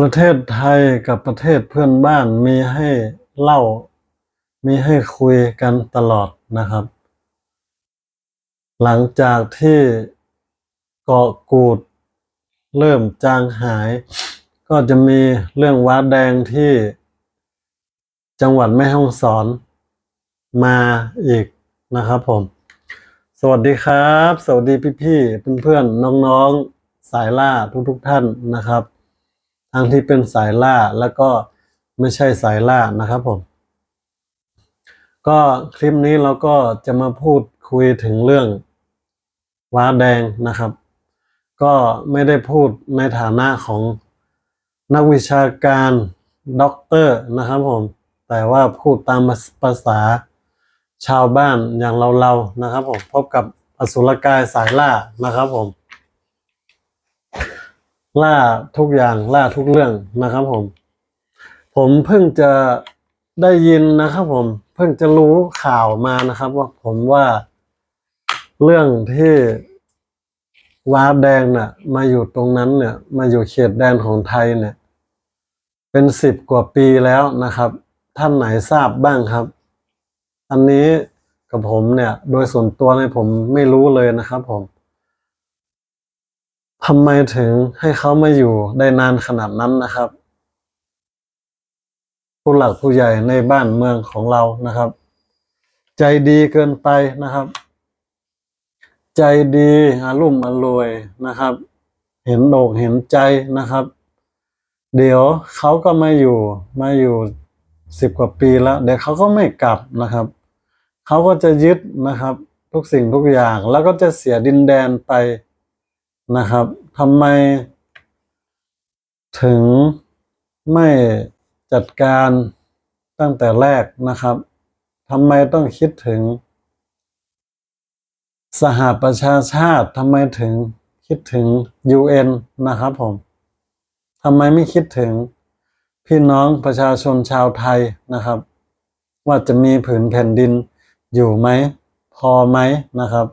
ประเทศไทยกับประเทศเพื่อนบ้านมีให้เล่า มีให้คุยกันตลอดนะครับ หลังจากที่เกาะกูดเริ่มจางหาย ก็จะมีเรื่องว้าแดงที่จังหวัดแม่ฮ่องสอนมาอีกนะครับผม สวัสดีครับ สวัสดีพี่ๆเพื่อนๆน้องๆสายล่าทุกๆท่านนะครับ ทั้งที่เป็นสายล่าแล้วก็ไม่ใช่สายล่านะครับผม ก็คลิปนี้เราก็จะมาพูดคุยถึงเรื่องว้าแดงนะครับ ก็ไม่ได้พูดในฐานะของนักวิชาการด็อกเตอร์นะครับผม แต่ว่าพูดตามภาษาชาวบ้านอย่างเราๆนะครับผมพบกับอสุรกายสายล่านะครับผม ล่าทุกอย่างล่าทุกเรื่องนะครับผม ผมเพิ่งจะได้ยินนะครับผม เพิ่งจะรู้ข่าวมานะครับ ว่าผมว่าเรื่องที่ว้าแดงน่ะ มาอยู่ตรงนั้นเนี่ย มาอยู่เขตแดนของไทยเนี่ย เป็นสิบกว่าปีแล้วนะครับ ท่านไหนทราบบ้างครับ อันนี้กับผมเนี่ย โดยส่วนตัวเนี่ยผมไม่รู้เลยนะครับผม ทำไมถึงให้เขามาอยู่ได้นานขนาดนั้นนะครับ ผู้หลักผู้ใหญ่ในบ้านเมืองของเรานะครับ ใจดีเกินไปนะครับ ใจดีอารุ่มอรวยนะครับ เห็นโอกเห็นใจนะครับ เดี๋ยวเขาก็มาอยู่มาอยู่สิบกว่าปีแล้ว เดี๋ยวเขาก็ไม่กลับนะครับเขาก็จะยึดนะครับ ทุกสิ่งทุกอย่างแล้วก็จะเสียดินแดนไป นะครับทำไมถึงไม่จัดการตั้งแต่แรกนะครับทำไมต้องคิดถึง สหประชาชาติทำไมถึงคิดถึง UN นะครับผมทำไมไม่คิดถึงพี่น้องประชาชนชาวไทยนะครับ ว่าจะมีผืนแผ่นดินอยู่ไหม พอไหมนะครับ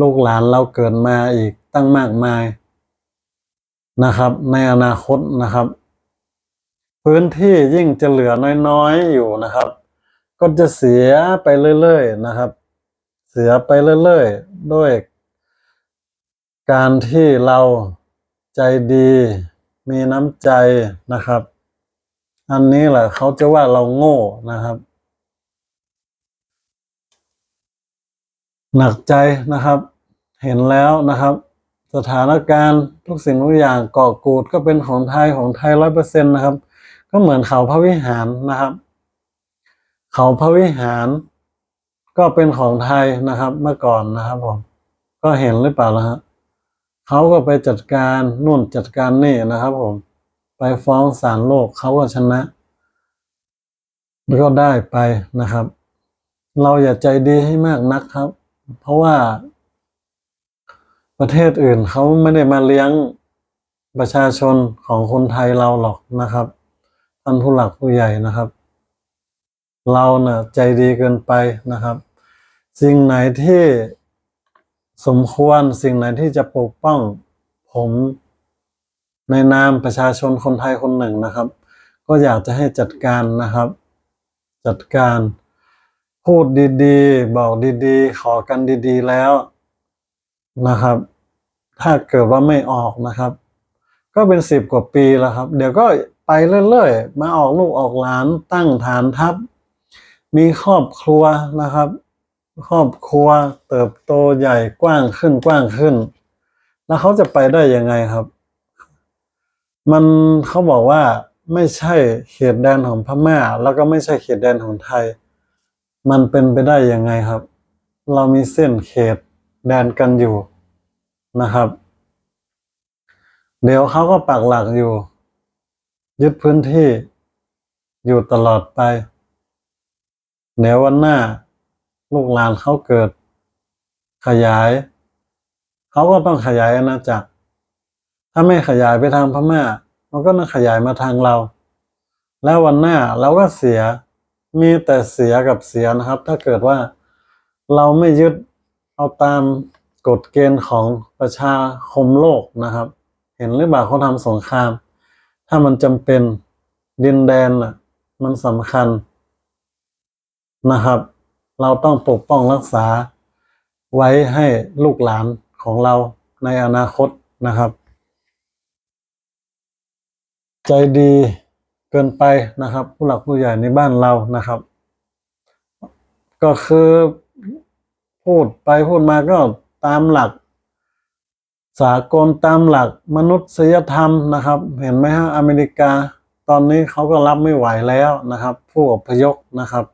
ลูกหลานเราเกิดมาอีก ตั้งมากมายนะครับ ในอนาคตนะครับ พื้นที่ยิ่งจะเหลือน้อยๆอยู่นะครับ ก็จะเสียไปเรื่อยๆนะครับ เสียไปเรื่อยๆด้วย การที่เราใจดี มีน้ำใจนะครับ อันนี้แหละเขาจะว่าเราโง่นะครับหนักใจนะครับ เห็นแล้วนะครับ สถานการณ์ทุกสิ่งทุกอย่างเกาะกูดก็เป็นของไทยของไทยร้อยเปอร์เซ็นต์นะครับ ก็เหมือนเขาพระวิหารนะครับ เขาพระวิหาร ก็เป็นของไทยนะครับเมื่อก่อนนะครับผมก็เห็นหรือเปล่าล่ะฮะเขาก็ไปจัดการนู่นจัดการนี่นะครับ ผม ไปฟ้องศาลโลกเขาก็ชนะก็ได้ไปนะครับ เราอย่าใจดีให้มากนักครับ เพราะว่า ประเทศอื่นเขาไม่ได้มาเลี้ยงประชาชนของคนไทยเราหรอกนะครับท่านผู้หลักผู้ใหญ่นะครับ เราเนะ่ะใจดีเกินไปนะครับ สิ่งไหนที่สมควรสิ่งไหนที่จะปกป้องผมในนามประชาชนคนไทยคนหนึ่งนะครับ ก็อยากจะให้จัดการนะครับ จัดการพูดดีๆ บอกดีๆ ขอกันดีๆแล้ว นะครับ ถ้าเกิดว่าไม่ออกนะครับ ก็เป็นสิบกว่าปีแล้วครับ เดี๋ยวก็ไปเรื่อยๆ มาออกลูกออกหลานตั้งฐานทัพ มีครอบครัวนะครับ ครอบครัวเติบโตใหญ่กว้างขึ้นกว้างขึ้น แล้วเขาจะไปได้ยังไงครับ มันเขาบอกว่าไม่ใช่เขตแดนของพม่า แล้วก็ไม่ใช่เขตแดนของไทย มันเป็นไปได้ยังไงครับ เรามีเส้นเขต แดนกันอยู่นะครับ เดี๋ยวเขาก็ปักหลักอยู่ ยึดพื้นที่อยู่ตลอดไป เดี๋ยววันหน้า ลูกหลานเขาเกิด ขยาย เขาก็ต้องขยายอาณาจักร ถ้าไม่ขยายไปทางพม่า มันก็ต้องขยายมาทางเรา แล้ววันหน้าเราก็เสียมีแต่เสียกับเสียนะครับ ถ้าเกิดว่าเราไม่ยึด เอาตามกฎเกณฑ์ของประชาคมโลกนะครับ เห็นหรือเปล่าเขาทำสงคราม ถ้ามันจำเป็นดินแดนน่ะมันสำคัญนะครับ เราต้องปกป้องรักษาไว้ให้ลูกหลานของเราในอนาคตนะครับ ใจดีเกินไปนะครับ ผู้หลักผู้ใหญ่ในบ้านเรานะครับ ก็คือ พูดไปพูดมาก็ตามหลัก สากลตามหลักมนุษยธรรมนะครับ เห็นไหมฮะอเมริกา ตอนนี้เขาก็รับไม่ไหวแล้วนะครับ ผู้อพยพนะครับ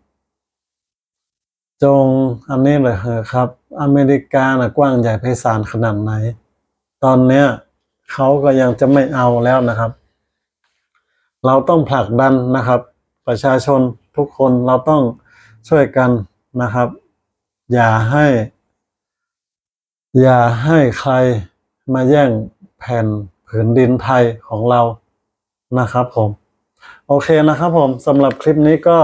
จงอันนี้เลยเหอครับ อเมริกานะกว้างใหญ่ไพศาลขนาดไหน ตอนเนี้ยเขาก็ยังจะไม่เอาแล้วนะครับ เราต้องผลักดันนะครับ ประชาชนทุกคนเราต้องช่วยกันนะครับ อย่าให้ อย่าให้ใครมาแย่งแผ่นผืนดินไทยของเรานะครับผม โอเคนะครับผมสำหรับคลิปนี้ก็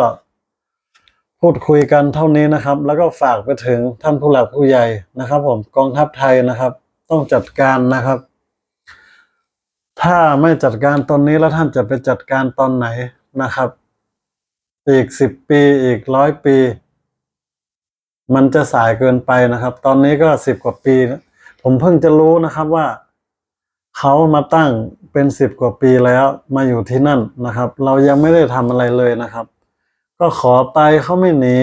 พูดคุยกันเท่านี้นะครับ แล้วก็ฝากไปถึงท่านผู้หลักผู้ใหญ่นะครับ ผมกองทัพไทยนะครับ ต้องจัดการนะครับ ถ้าไม่จัดการตอนนี้แล้วท่านจะไปจัดการตอนไหนนะครับ อีกสิบปีอีกร้อยปี มันจะสายเกินไปนะครับ ตอนนี้ก็สิบกว่าปี ผมเพิ่งจะรู้นะครับว่าเขามาตั้งเป็นสิบกว่าปีแล้วมาอยู่ที่นั่นนะครับ เรายังไม่ได้ทำอะไรเลยนะครับ ก็ขอไปเขาไม่หนี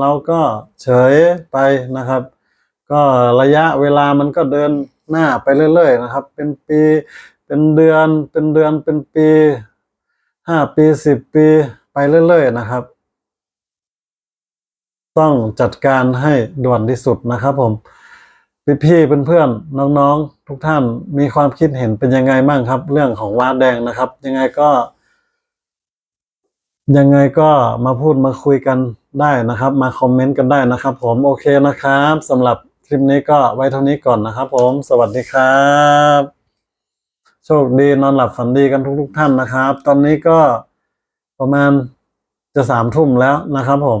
เราก็เฉยไปนะครับ ก็ระยะเวลามันก็เดินหน้าไปเรื่อยๆนะครับ เป็นปีเป็นเดือนเป็นเดือนเป็นปีห้าปีสิบปีไปเรื่อยๆนะครับ ต้องจัดการให้ด่วนที่สุดนะครับผมพี่ๆเพื่อนๆน้องๆ ทุกท่านมีความคิดเห็นเป็นยังไงบ้างครับ เรื่องของว้าแดงนะครับ ยังไงก็ ยังไงก็มาพูดมาคุยกันได้นะครับ มาคอมเมนต์กันได้นะครับ ผมโอเคนะครับสำหรับคลิปนี้ก็ไว้เท่านี้ก่อนนะครับ ผมสวัสดีครับ โชคดีนอนหลับฝันดีกันทุก ๆ ท่านนะครับ ตอนนี้ก็ประมาณจะสามทุ่มแล้วนะครับผม